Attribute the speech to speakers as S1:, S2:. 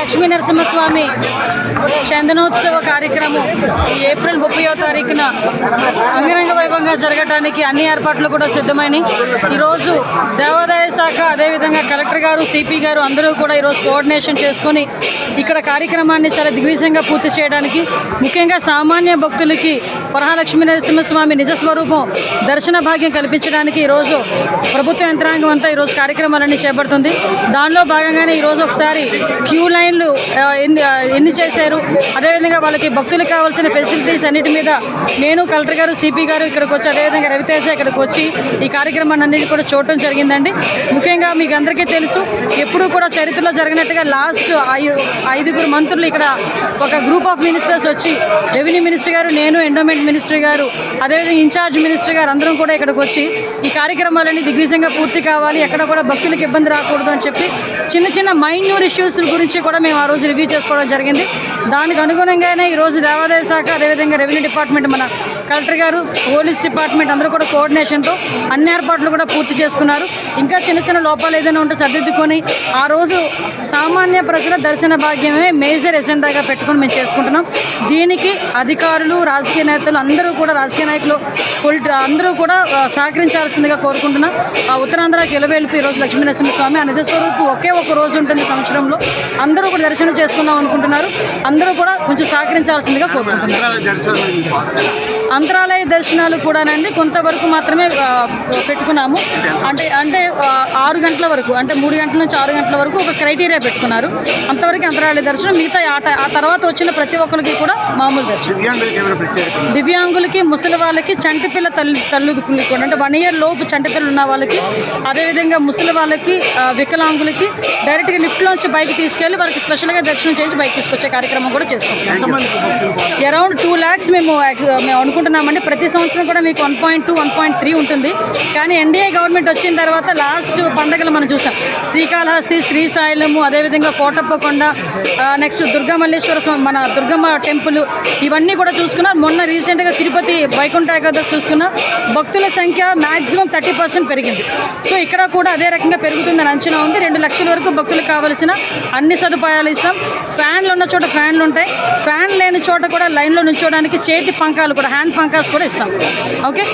S1: లక్ష్మీ నరసింహస్వామి చందనోత్సవ కార్యక్రమం ఏప్రిల్ ముప్పయో తారీఖున అంగరంగ వైభవంగా జరగడానికి అన్ని ఏర్పాట్లు కూడా సిద్ధమైనవి ఈరోజు దేవాదాయ శాఖ అదేవిధంగా కలెక్టర్ గారు సిపి గారు అందరూ కూడా ఈరోజు కోఆర్డినేషన్ చేసుకొని ఇక్కడ కార్యక్రమాన్ని చాలా దిగ్విజయంగా పూర్తి చేయడానికి ముఖ్యంగా సామాన్య భక్తులకి వరహాలక్ష్మీ నరసింహస్వామి నిజ స్వరూపం దర్శన భాగ్యం కల్పించడానికి ఈరోజు ప్రభుత్వ యంత్రాంగం అంతా ఈరోజు కార్యక్రమాలన్నీ చేపడుతుంది. దానిలో భాగంగానే ఈరోజు ఒకసారి క్యూ లైన్లు ఎన్ని ఎన్ని చేశారు? అదేవిధంగా వాళ్ళకి భక్తులకు కావాల్సిన ఫెసిలిటీస్ అన్నిటి మీద నేను కలెక్టర్ గారు సిపి గారు ఇక్కడ ఇక్కడికి వచ్చి అదేవిధంగా రవితేజ ఇక్కడికి వచ్చి ఈ కార్యక్రమాన్ని అన్నిటి కూడా చూడటం జరిగిందండి. ముఖ్యంగా మీకు అందరికీ తెలుసు ఎప్పుడూ కూడా చరిత్రలో జరిగినట్టుగా లాస్ట్ ఐదుగురు మంత్రులు ఇక్కడ ఒక గ్రూప్ ఆఫ్ మినిస్టర్స్ వచ్చి రెవెన్యూ మినిస్టర్ గారు నేను ఎండోమెంట్ మినిస్టర్ గారు అదేవిధంగా ఇన్ఛార్జ్ మినిస్టర్ గారు అందరం కూడా ఇక్కడికి వచ్చి ఈ కార్యక్రమాలన్నీ దిగ్విజయంగా పూర్తి కావాలి ఎక్కడ కూడా భక్తులకు ఇబ్బంది రాకూడదు అని చెప్పి చిన్న చిన్న మైన్యూర్ ఇష్యూస్ గురించి కూడా మేము ఆ రోజు రివ్యూ చేసుకోవడం జరిగింది. దానికి అనుగుణంగానే ఈరోజు దేవాదాయ శాఖ అదేవిధంగా రెవెన్యూ డిపార్ట్మెంట్ మన కలెక్టర్ గారు పోలీస్ డిపార్ట్మెంట్ అందరూ కూడా కోఆర్డినేషన్తో అన్ని ఏర్పాట్లు కూడా పూర్తి చేసుకున్నారు. ఇంకా చిన్న చిన్న లోపాలు ఏదైనా ఉంటే సర్దిద్దుకొని ఆ రోజు సామాన్య ప్రజల దర్శన భాగ్యమే మేజర్ ఎజెండాగా పెట్టుకొని మేము చేసుకుంటున్నాం. దీనికి అధికారులు రాజకీయ నేతలు అందరూ కూడా రాజకీయ నాయకులు పొలిటి అందరూ కూడా సహకరించాల్సిందిగా కోరుకుంటున్నాం. ఆ ఉత్తరాంధ్రకి ఎలవేల్పి ఈరోజు లక్ష్మీ నరసింహస్వామి ఆ నిజ స్వరూపు ఒకే ఒక రోజు ఉంటుంది సంవత్సరంలో. అందరూ కూడా దర్శనం చేసుకుందాం అనుకుంటున్నారు. అందరూ కూడా కొంచెం సహకరించాల్సిందిగా కోరుకుంటున్నారు అంతరాలయ దర్శనాలు కూడానండి. కొంతవరకు మాత్రమే పెట్టుకున్నాము. అంటే అంటే ఆరు గంటల వరకు అంటే మూడు గంటల నుంచి ఆరు గంటల వరకు ఒక క్రైటీరియా పెట్టుకున్నారు. అంతవరకు అంతరాలయ దర్శనం మిగతా ఆ తర్వాత వచ్చిన ప్రతి ఒక్కరికి కూడా మామూలు దర్శనం.
S2: దివ్యాంగులకి
S1: ముసలి వాళ్ళకి చంటి పిల్ల తల్లి తల్లుకులు కూడా అంటే వన్ ఇయర్ లోపు చంటి పిల్లలు ఉన్న వాళ్ళకి అదేవిధంగా ముసలి వాళ్ళకి వికలాంగులకి డైరెక్ట్గా లిఫ్ట్లోంచి బైక్ తీసుకెళ్ళి వాళ్ళకి స్పెషల్గా దర్శనం చేయించి బైక్ తీసుకొచ్చే కార్యక్రమం కూడా చేసుకుంటున్నాం? అరౌండ్ టూ ల్యాక్స్ మేము మేము అనుకుంటున్నామండి. ప్రతి సంవత్సరం కూడా మీకు one point two one point three ఉంటుంది. కానీ ఎన్డీఏ గవర్నమెంట్ వచ్చిన తర్వాత లాస్ట్ పండగలు మనం చూసాం. శ్రీకాళహస్తి శ్రీశైలము అదేవిధంగా కోటప్పకొండ నెక్స్ట్ దుర్గామల్లేశ్వర స్వామి మన దుర్గమ్మ టెంపుల్ ఇవన్నీ కూడా చూసుకున్నాం మొన్న రీసెంట్గా తిరుపతి వైకుంఠ ఏకాదశి చూసుకున్నా భక్తుల సంఖ్య మ్యాక్సిమం థర్టీ పర్సెంట్ పెరిగింది. సో ఇక్కడ కూడా అదే రకంగా పెరుగుతుందని అంచనా ఉంది. రెండు లక్షల వరకు భక్తులకు కావాల్సిన అన్ని సదుపాయాలు ఇస్తాం. ఫ్యాన్లు ఉన్న చోట ఫ్యాన్లు ఉంటాయి. ఫ్యాన్ లేని చోట కూడా లైన్లో నుంచోడానికి చేతి పంకాలు కూడా హ్యాండ్ పంకాస్ కూడా ఇస్తాం. ఓకే?